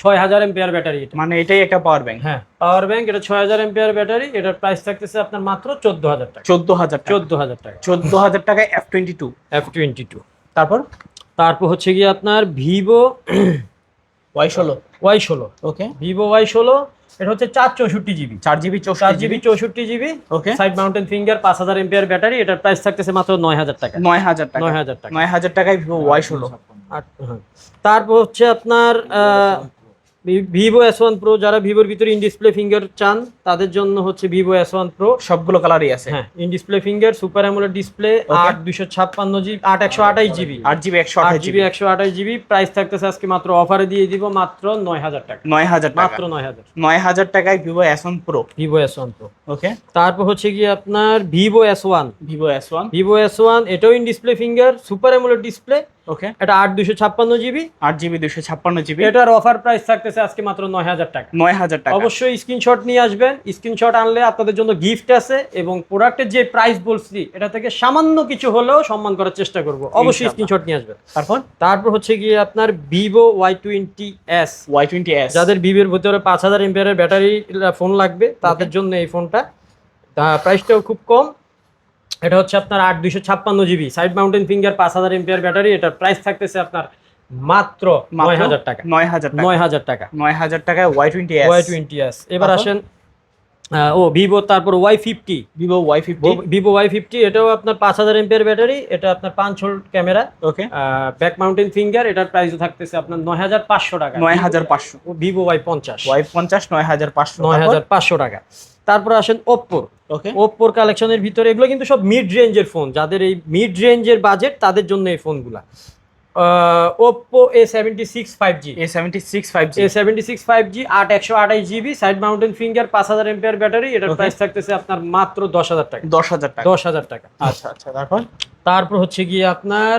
ছয় হাজার এমপিআর ব্যাটারি এটা। মানে এটাই একটা পাওয়ার ব্যাংক হ্যাঁ পাওয়ার ব্যাংক এটা ছয় হাজার এমপিআর ব্যাটারি এটার প্রাইস থাকতেছে আপনার মাত্র চোদ্দ হাজার টাকা। চোদ্দ হাজার চোদ্দ হাজার টাকা। চোদ্দ হাজার টাকায় F twenty two F twenty two তারপর? তারপর হচ্ছে গিয়ে আপনার ভিভো ওয়াই ষোলো। ওয়াই ষোলো। ওকে। ভিভো ওয়াই ষোলো এটা হচ্ছে চার চৌষট্টি জিবি। চার জিবি চার জিবি। চৌষট্টি GB okay. Side mountain finger পাঁচ হাজার এমপিআর ব্যাটারি এটার প্রাইস থাকতেছে মাত্র নয় হাজার টাকা। নয় হাজার টাকা। নয় হাজার টাকা। নয় হাজার টাকায় ভিভো ওয়াই ষোলো। হ্যাঁ। তারপর হচ্ছে আপনার ভিভো এস ওয়ান প্রো যারা ভিভোর ভিতরে ইন ডিসপ্লে ফিঙ্গার চান তাদের জন্য হচ্ছে ভিভো এস ওয়ান প্রো সবগুলো কালারই আছে। হ্যাঁ in display finger super AMOLED display আট দুশো ছাপ্পান্ন জিবি আট একশো আঠাশ জিবি। আট জিবি একশো আট জিবি। একশো আঠাশ জিবি। প্রাইস থাকতেছে আজকে মাত্র অফারে দিয়ে দিব মাত্র নয় হাজার টাকা। নয় হাজার মাত্র নয় হাজার। নয় হাজার টাকায় Vivo S one pro Vivo S one pro okay তারপর হচ্ছে কি আপনার Vivo S one Vivo S one Vivo S one এটাও in display finger super AMOLED display okay এটা আট দুশো ছাপ্পান্ন জিবি আট জিবি দুশো ছাপ্পান্ন জিবি এটার অফার প্রাইস থাকতেছে আজকে মাত্র নয় হাজার টাকা। নয় হাজার টাকা। অবশ্যই স্ক্রিনশট নিয়ে আসবেন। স্ক্রিনশট আনলে আপনাদের জন্য গিফট আছে এবং প্রোডাক্টের যে প্রাইস বলছি এটা থেকে সামান্য কিছু হলেও সম্মান করার চেষ্টা করব। অবশ্যই স্ক্রিনশট নিয়ে আসবেন। তারপর? তারপর হচ্ছে গিয়ে আপনার Vivo Y twenty S Y twenty S যাদের ভিভোর ভিতরে পাঁচ হাজার এমপিয়ারের ব্যাটারি ফোন লাগবে তাদের জন্য এই ফোনটা প্রাইসটাও খুব কম। এটা হচ্ছে আপনার আট দুইশো ছাপ্পান্ন জিবি। সাইড মাউন্টেন ফিঙ্গার পাঁচ হাজার এমপিয়ার ব্যাটারি এটার প্রাইস থাকতেছে আপনার মাত্র নয় হাজার টাকা। নয় হাজার নয় হাজার টাকা। নয় হাজার টাকায় Y twenty Y twenty S এবার? আসেন ও ভিভো তারপর Y fifty Vivo Y fifty Vivo Y fifty এটাও আপনার পাঁচ হাজার এমপিয়ার ব্যাটারি এটা আপনার পাঁচ hold camera. Okay. Back mountain finger এটার প্রাইস থাকতেছে আপনার নয় হাজার পাঁচশো টাকা। নয় হাজার পাঁচশো। ভিভো ওয়াই পঞ্চাশ। ওয়াই পঞ্চাশ নয় হাজার পাঁচশো। নয় হাজার পাঁচশো টাকা। তারপর আসেন ওপ্পোর ওকে ওপ্পোর কালেকশনের ভিতরে এগুলো কিন্তু সব মিড রেঞ্জের ফোন যাদের এই মিড রেঞ্জের বাজেট তাদের জন্য এই ফোনগুলা Oppo A seventy six five G A seventy six five G A seventy six five G আট একশো আঠাশ জিবি সাইড মাউন্টেন ফিঙ্গার পাঁচ হাজার এমপিয়ার ব্যাটারি এটার প্রাইস থাকতেছে আপনার মাত্র দশ হাজার টাকা। দশ হাজার টাকা। দশ হাজার টাকা। আচ্ছা আচ্ছা তারপর? তারপর হচ্ছে গিয়ে আপনার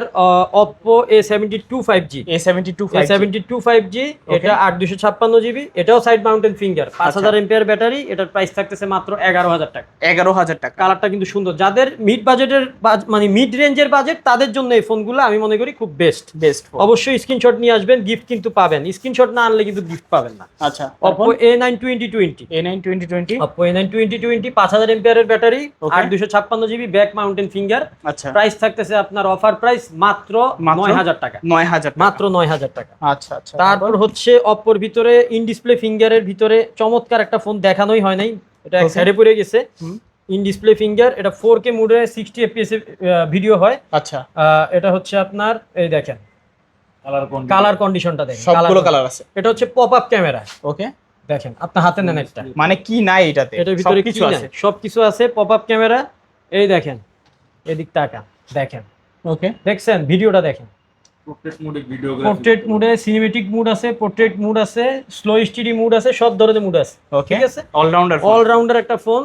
Oppo A seventy two five G A seventy two five seventy two five G এটা আট দুশো ছাপ্পান্ন জিবি এটাও সাইড মাউন্টেন ফিঙ্গার পাঁচ। হাজার এমপিয়ার ব্যাটারি এটার প্রাইস থাকতেছে মাত্র এগারো হাজার টাকা। এগারো হাজার টাকা। কালারটা কিন্তু সুন্দর। যাদের মিড বাজেটের মানে মিড রেঞ্জের বাজেট তাদের জন্য এই ফোনগুলো আমি মনে করি খুব বেস্ট বেস্ট অবশ্যই স্ক্রিনশট নিয়ে আসবেন গিফট কিন্তু পাবেন। স্ক্রিনশট না আনলে কিন্তু গিফট পাবেন না। আচ্ছা Oppo A nine twenty twenty A nine twenty twenty Oppo A nine twenty twenty পাঁচ হাজার এমপিয়ারের ব্যাটারি. আর দুশো ছাপ্পান্ন জিবি ব্যাক মাউন্টেন ফিঙ্গার আচ্ছা। প্রাইস থাকতেছে আপনার অফার প্রাইস মাত্র? নয় হাজার টাকা। নয় হাজার মাত্র নয় হাজার টাকা। আচ্ছা আচ্ছা। তারপর হচ্ছে অপোর ভিতরে ইন ডিসপ্লে ফিঙ্গারের ভিতরে চমৎকার একটা ফোন দেখানোই হয় নাই। এটা এক সাইডে পড়ে গেছে। হুম। ইন ডিসপ্লে ফিঙ্গার এটা ফোর কে মুডে সিক্সটি এফপিএস ভিডিও হয়। আচ্ছা। এটা হচ্ছে আপনার এই দেখেন। কালার কন্ডিশনটা দেখেন। সবগুলো কালার আছে। এটা হচ্ছে পপ আপ ক্যামেরা ওকে দেখেন আপনার হাতে নেন একটা। মানে কি নাই এটাতে? এটার ভিতরে কিছু আছে। সবকিছু আছে পপ আপ ক্যামেরা এই দেখেন এদিক তাকান। দেখেন। ওকে দেখছেন? ভিডিওটা দেখেন। পোর্ট্রেট মোডে ভিডিও পোর্ট্রেট মুডে সিনেমেটিক মুড আছে পোর্ট্রেট মুড আছে স্লো স্টিডি মুড আছে সব ধরনের মুড আছে। ওকে ঠিক আছে? অলরাউন্ডার অলরাউন্ডার একটা ফোন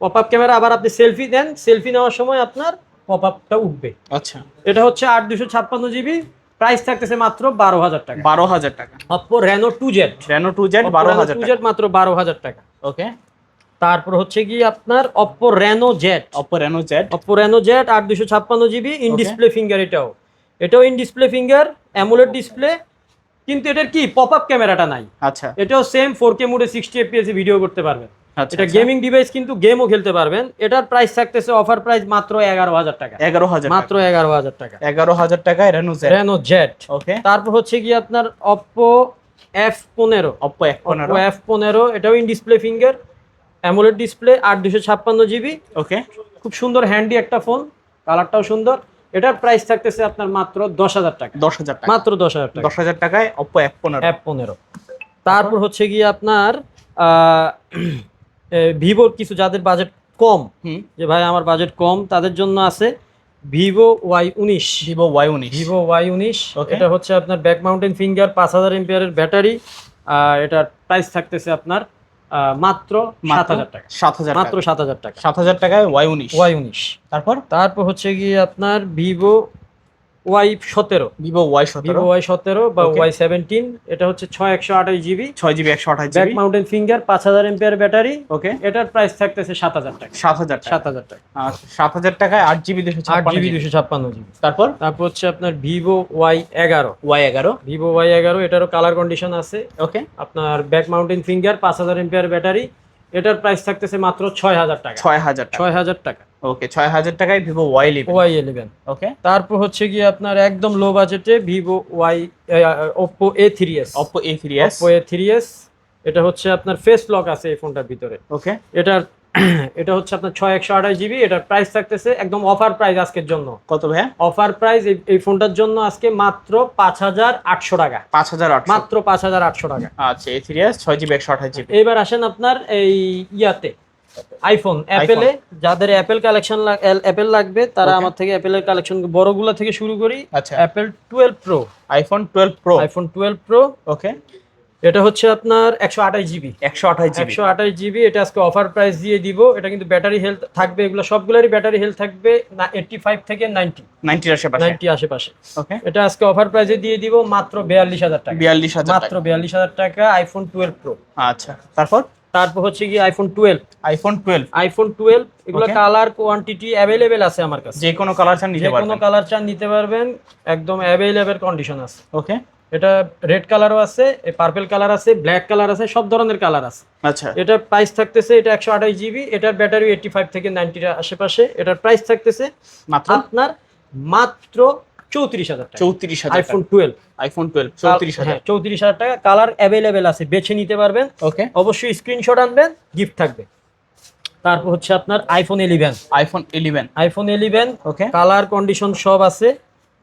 পপ আপ ক্যামেরা আবার আপনি সেলফি দেন সেলফি নেওয়ার সময় আপনার পপ আপটা উঠবে। আচ্ছা। এটা হচ্ছে আট দুশো ছাপ্পান্ন জিবি প্রাইস থাকতেছে মাত্র বারো হাজার টাকা। বারো হাজার টাকা। Oppo Reno two Z Reno two Z বারো হাজার টু জেড মাত্র বারো হাজার টাকা। ওকে তারপর হচ্ছে কি আপনার Oppo Reno Z Oppo Reno Z Oppo Reno Z আট দুশো ছাপ্পান্ন জিবি ইন ডিসপ্লে ফিঙ্গার এটাও। এটাও in display finger AMOLED display কিন্তু এটার কি পপ আপ ক্যামেরাটা নাই। আচ্ছা। এটাও সেম ফোর কে মুডে সিক্সটি এফপিএস ভিডিও করতে পারবেন। আচ্ছা এটা গেমিং ডিভাইস কিন্তু গেমও খেলতে পারবেন। এটার প্রাইস থাকতেছে অফার প্রাইস মাত্র এগারো হাজার টাকা। এগারো হাজার মাত্র এগারো হাজার টাকা। এগারো হাজার টাকায় Reno Z Reno Z okay তারপর হচ্ছে কি আপনার অপ্পো এফ পনেরো। অপো এক পনেরো। এফ পনেরো এটাও in display finger AMOLED display আট দুশো ছাপ্পান্ন জিবি ওকে খুব সুন্দর হ্যান্ডি একটা ফোন কালারটাও সুন্দর। এটার প্রাইস থাকতেছে আপনার মাত্র দশ হাজার টাকা। দশ হাজার টাকা। মাত্র দশ হাজার টাকা। দশ হাজার টাকায় অপো এক পনেরো। এক পনেরো। তারপর হচ্ছে গিয়ে আপনার ভিভোর কিছু যাদের বাজেট কম হুম। যে ভাই আমার বাজেট কম তাদের জন্য আছে ভিভো ওয়াই উনিশ। ভিভো ওয়াই উনিশ। ভিভো ওয়াই উনিশ. এটা হচ্ছে আপনার ব্যাক মাউন্টেন ফিঙ্গার পাঁচ হাজার এমপিয়ারের ব্যাটারি আর এটার প্রাইস থাকতেছে আপনার মাত্র সাত হাজার টাকা। সাত হাজার মাত্র সাত হাজার টাকা। সাত হাজার টাকায় ওয়াই উনিশ। ওয়াই উনিশ। তারপর? তারপর হচ্ছে গিয়ে আপনার ভিভো ওয়াই সতেরো। ভিভো ওয়াই ভিভো ওয়াই সতেরো বা ওয়াই সেভেন্টিন এটা হচ্ছে ছয় একশো আঠাশ জিবি ছয় জিবি একশো আঠাশ ব্যাক মাউন্টেন ফিঙ্গার পাঁচ হাজার এমপিয়ার ব্যাটারি ওকে এটার প্রাইস থাকতেছে সাত হাজার টাকা। সাত হাজার সাত হাজার টাকা। সাত হাজার টাকায় আট জিবি দুশো আট জিবি দুশো ছাপ্পান্ন জিবি তারপর? তারপর হচ্ছে আপনার ভিভো ওয়াই এগারো। ওয়াই এগারো। ভিভো ওয়াই এগারো এটারও কালার কন্ডিশন আছে। ওকে আপনার ব্যাক মাউন্টেন ফিঙ্গার পাঁচ হাজার এমপিয়ার ব্যাটারি এটার প্রাইস থাকতেছে মাত্র ছয় হাজার টাকা। ছয় হাজার ছয় হাজার টাকা। ওকে ছয় হাজার টাকায় ভিভো ওয়াই লিভ ওয়াই ইলেভেন ওকে তারপর হচ্ছে গিয়ে আপনার একদম লো বাজেটে Vivo A three S Oppo A three S এটা হচ্ছে আপনার ফেস লক আছে এই ফোনটার ভিতরে। ওকে এটার <clears throat> এটা হচ্ছে আপনার ছয় একশো আঠাশ জিবি এটার প্রাইস থাকতেছে একদম অফার প্রাইস আজকের জন্য। কত ভাইয়া? অফার প্রাইস এই ফোনটার জন্য আজকে মাত্র পাঁচ হাজার আটশো টাকা। পাঁচ হাজার আটশো। মাত্র পাঁচ হাজার আটশো টাকা। আচ্ছা এ থ্রি এস ছয় জিবি একশো আঠাশ জিবি এবার আসেন আপনার এই ইয়াতে। আইফোন অ্যাপেলে যাদের অ্যাপেল কালেকশন অ্যাপেল লাগবে তারা আমার থেকে অ্যাপেলের কালেকশন বড়গুলা থেকে শুরু করি আচ্ছা। Apple twelve pro iPhone twelve pro iPhone twelve pro okay এটা হচ্ছে আপনার একশো আঠাশ জিবি একশো আঠাশ জিবি একশো আঠাশ জিবি এটা আজকে অফার প্রাইস দিয়ে দিব। এটা কিন্তু ব্যাটারি হেলথ থাকবে এগুলো সবগুলোরই ব্যাটারি হেলথ থাকবে না এইটটি ফাইভ থেকে নাইনটি নাইনটির আশেপাশে। নাইনটি আশেপাশে। ওকে এটা আজকে অফার প্রাইসে দিয়ে দিব মাত্র বিয়াল্লিশ হাজার টাকা। বিয়াল্লিশ হাজার মাত্র বিয়াল্লিশ হাজার টাকা আইফোন টুয়েলভ প্রো আচ্ছা। তারপর? তারপর হচ্ছে কি iPhone twelve iPhone twelve iPhone twelve এগুলো কালার কোয়ান্টিটি অ্যাভেলেবেল আছে আমার কাছে। যে কোনো কালার চান যে নিতে কোনো পারবেন। কালার চান নিতে পারবেন একদম অ্যাভেলেবেল কন্ডিশন আছে। ওকে এটা রেড কালারও আছে পার্পেল কালার আছে ব্ল্যাক কালার আছে সব ধরনের কালার আছে। আচ্ছা। এটার প্রাইস থাকতেছে এটা একশো আঠাশ জিবি এটার ব্যাটারি এইটটি ফাইভ থেকে নাইনটির আশেপাশে এটার প্রাইস থাকতেছে মাত্র? আপনার মাত্র চৌত্রিশ হাজার চৌত্রিশ হাজার আইফোন টুয়েলভ আইফোন টুয়েলভ চৌত্রিশ হাজার। চৌত্রিশ হাজার টাকা। কালার অ্যাভেলেবেল আছে বেছে নিতে পারবেন। ওকে। অবশ্যই স্ক্রিনশট আনবেন গিফট থাকবে। তারপর হচ্ছে আপনার iPhone eleven iPhone eleven iPhone eleven okay. Colour condition সব আছে।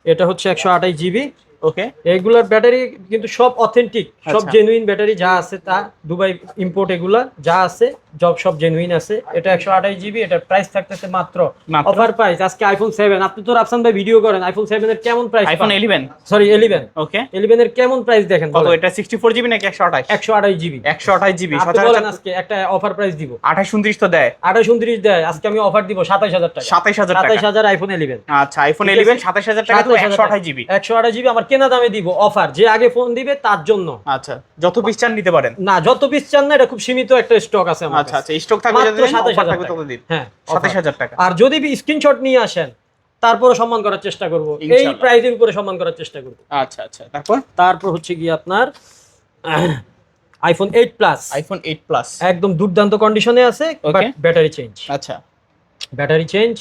এটা হচ্ছে একশো আঠাশ জিবি ওকে এগুলার ব্যাটারি কিন্তু সব অথেন্টিক সব আচ্ছা। জেনুইন ব্যাটারি যা আছে তা দুবাই ইম্পোর্ট এগুলা যা আছে জব সব জেনুইন আছে। এটা একশো আঠাশ জিবি প্রাইস থাকতেছে মাত্র? অফার প্রাইস আজকে আইফোন সেভেন আপনি তো রাফসান ভাই ভিডিও করেন আইফোন সেভেন এর কেমন price iPhone eleven sorry eleven okay eleven এর কেমন প্রাইস দেখেন কত এটা সিক্সটি ফোর জিবি নাকি একশো আঠাশ? একশো আঠাশ জিবি একশো আঠাশ জিবি বলেন আজকে একটা অফার প্রাইস দিব। আঠাশ উনত্রিশ তো দেয়। আঠাশ উনত্রিশ দেয় আজকে আমি অফার দিব সাতাশ হাজার টাকা। সাতাইশ হাজার সাতাশ হাজার আইফোন ইলেভেন আচ্ছা আইফোন ইলেভেন সাতাইশ হাজার টাকা একশো আঠাশ জিবি একশো আঠাশ জিবি আমার কেনা দামে দিব অফার যে আগে ফোন দিবে তার জন্য। আচ্ছা যত পিস চান নিতে পারেন। না যত পিস চান না এটা খুব সীমিত একটা স্টক আছে আমার আচ্ছা আচ্ছা স্টক থাকবে মাত্র যদি সাতাশ offer হাজার থাকবে টাকা। তত দিন হ্যাঁ সাতাইশ offer। হাজার টাকা। আর যদি স্ক্রিনশট নিয়ে আসেন তারপরে সম্মান করার চেষ্টা করব। এই প্রাইজের উপরে সম্মান করার চেষ্টা করব। আচ্ছা আচ্ছা তারপর? তারপর হচ্ছে কি আপনার iPhone eight plus iPhone eight plus একদম দুর্দান্ত কন্ডিশনে আছে বাট ব্যাটারি চেঞ্জ আচ্ছা। ব্যাটারি চেঞ্জ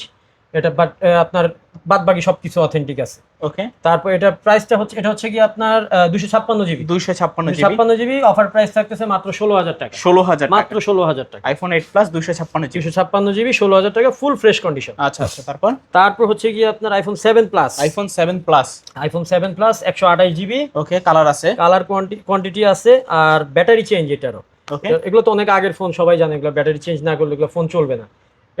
এটা বাট আপনার বাদ বাকি সবকিছু অথেন্টিক আছে। ওকে তারপর এটা প্রাইসটা হচ্ছে এটা হচ্ছে কি আপনার দুশো ছাপ্পান্ন জিবি। দুইশো ছাপ্পান্ন জিবি। ছাপ্পান্ন জিবি অফার প্রাইস থাকতেছে মাত্র ষোলো হাজার টাকা। ষোলো হাজার মাত্র ষোলো হাজার টাকা। আইফোন এইট প্লাস দুইশো ছাপ্পান্ন জিবি। দুশো ছাপ্পান্ন জিবি ষোলো হাজার টাকা ফুল ফ্রেশ কন্ডিশন আচ্ছা আচ্ছা তারপর? তারপর হচ্ছে গিয়ে আপনার iPhone seven plus iPhone seven plus iPhone seven plus একশো আঠাশ জিবি। ওকে কালার আছে। কালার কোয়ান্টিটি আছে আর ব্যাটারি চেঞ্জ এটারও। ওকে এগুলো তো অনেক আগের ফোন সবাই জানে এগুলো ব্যাটারি চেঞ্জ না করলে এগুলো ফোন চলবে না।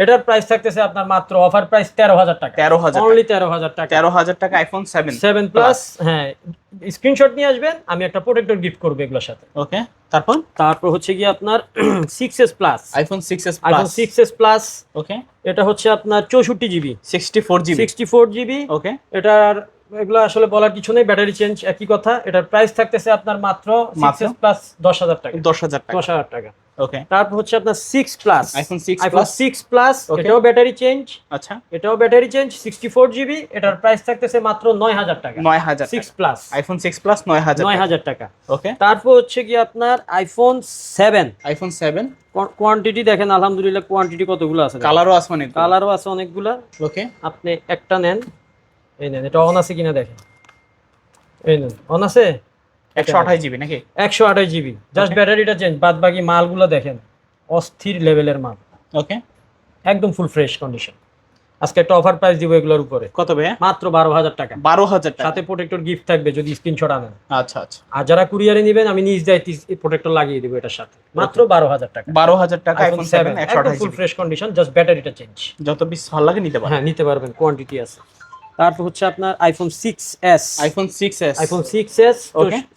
এটার প্রাইস থাকতেছে আপনার মাত্র অফার প্রাইস তেরো হাজার টাকা। তেরো হাজার অনলি তেরো হাজার টাকা। তেরো হাজার টাকা আইফোন সেভেন সেভেন প্লাস হ্যাঁ। স্ক্রিনশট নিয়ে আসবেন আমি একটা প্রোটেক্টর গিফট করব এগুলোর সাথে। ওকে তারপর? তারপর হচ্ছে গিয়ে আপনার six S plus iPhone six S iPhone six S plus okay এটা হচ্ছে আপনার চৌষট্টি GB sixty four GB sixty four GB okay এটার এগুলো আসলে বলার কিছু নেই ব্যাটারি চেঞ্জ একই কথা। এটার প্রাইস থাকতেছে আপনার মাত্র মাত্র? প্লাস দশ হাজার টাকা। দশ হাজার টাকা। দশ হাজার টাকা। ওকে তারপর হচ্ছে আপনার six plus iPhone six iPhone plus six plus এটাও ব্যাটারি চেঞ্জ আচ্ছা। এটাও battery change sixty four GB এটার প্রাইস থাকতেছে মাত্র নয় হাজার টাকা। নয় হাজার six plus iPhone six plus নয় হাজার নয় হাজার টাকা। ওকে তারপর হচ্ছে কি আপনার iPhone seven iPhone seven quantity দেখেন আলহামদুলিল্লাহ কোয়ান্টিটি কতগুলো আছে কালারও আছে মানে কালারও আছে অনেকগুলা। ওকে আপনি একটা নেন। এই নেন এটা অন আছে কিনা দেখেন। এই নেন অন আছে? একশো আঠাশ জিবি নাকি? একশো আঠাশ জিবি। জাস্ট ব্যাটারিটা চেঞ্জ বাদ বাকি মালগুলো দেখেন অস্থির লেভেলের মাল। ওকে একদম ফুল ফ্রেশ কন্ডিশন আজকে একটা অফার প্রাইস দিব এগুলোর উপরে। কত ভাইয়া? মাত্র বারো হাজার টাকা। বারো হাজার সাথে প্রোটেক্টর গিফট থাকবে যদি স্ক্রিনশট আনেন। আচ্ছা আচ্ছা। আর যারা কুরিয়ারে নেবেন আমি নিজ দায়িত্বে প্রোটেক্টর লাগিয়ে দিব এটার সাথে। মাত্র বারো হাজার টাকা। বারো হাজার টাকা iPhone seven full fresh condition just ব্যাটারিটা চেঞ্জ যত পিস ভালো লাগে নিতে পারেন। হ্যাঁ নিতে পারবেন কোয়ান্টিটি আছে। তারপর হচ্ছে আপনার iPhone six S iPhone six S iPhone six S.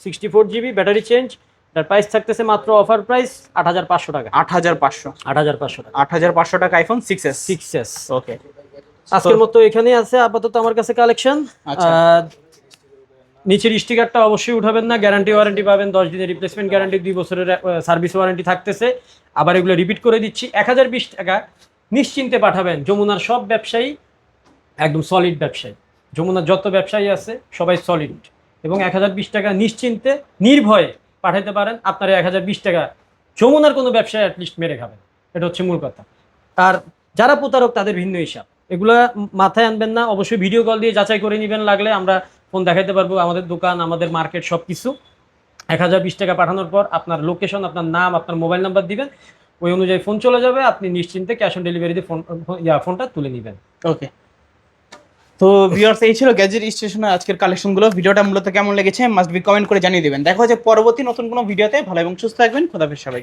Sixty four GB battery change তার প্রাইস থাকতেছে মাত্র অফার প্রাইস আট হাজার পাঁচশো টাকা। আট হাজার পাঁচশো। আট হাজার পাঁচশো টাকা। আট হাজার পাঁচশো টাকা iPhone six S six S okay আজকের মতো এখানে আছে আপাতত আমার কাছে কালেকশন আচ্ছা। নিচের স্টিকারটা অবশ্যই উঠাবেন না গ্যারান্টি ওয়ারেন্টি পাবেন দশ দিনের রিপ্লেসমেন্ট গ্যারান্টি দুই বছরের সার্ভিস ওয়ারেন্টি থাকতেছে। আবার এগুলো রিপিট করে দিচ্ছি। এক হাজার বিশ টাকা নিশ্চিন্তে পাঠাবেন। যমুনার সব ব্যবসায়ী একদম সলিড ব্যবসায়ী। যমুনার যত ব্যবসায়ী আছে, সবাই সলিড এবং এক হাজার বিশ টাকা নিশ্চিন্তে, নির্ভয়ে পাঠাতে পারেন, আপনার এক হাজার বিশ টাকা যমুনার কোনো ব্যবসায়ী অ্যাটলিস্ট মেরে খাবেন। এটা হচ্ছে মূল কথা। আর যারা প্রতারক, তাদের ভিন্ন হিসাব। এগুলা মাথায় আনবেন না, অবশ্যই ভিডিও কল দিয়ে যাচাই করে নেবেন, লাগলে আমরা ফোন দেখাতে পারব, আমাদের দোকান, আমাদের মার্কেট সব কিছু এক হাজার বিশ টাকা পাঠানোর পর আপনার লোকেশন আপনার নাম, আপনার মোবাইল নাম্বার দিবেন। ওই অনুযায়ী ফোন চলে যাবে, আপনি নিশ্চিন্তে ক্যাশ অন ডেলিভারিতে ফোন ইয়া ফোনটা তুলে নেবেন। ওকে তো ভিউয়ার্স এই ছিল গ্যাজেট স্টেশনের আজকের কালেকশনগুলো ভিডিওটা মূলত কেমন লেগেছে মাস্ট বি কমেন্ট করে জানিয়ে দেবেন। দেখা হচ্ছে পরবর্তী নতুন কোনো ভিডিওতে। ভালো এবং সুস্থ থাকবেন। খোদাফেজ সবাই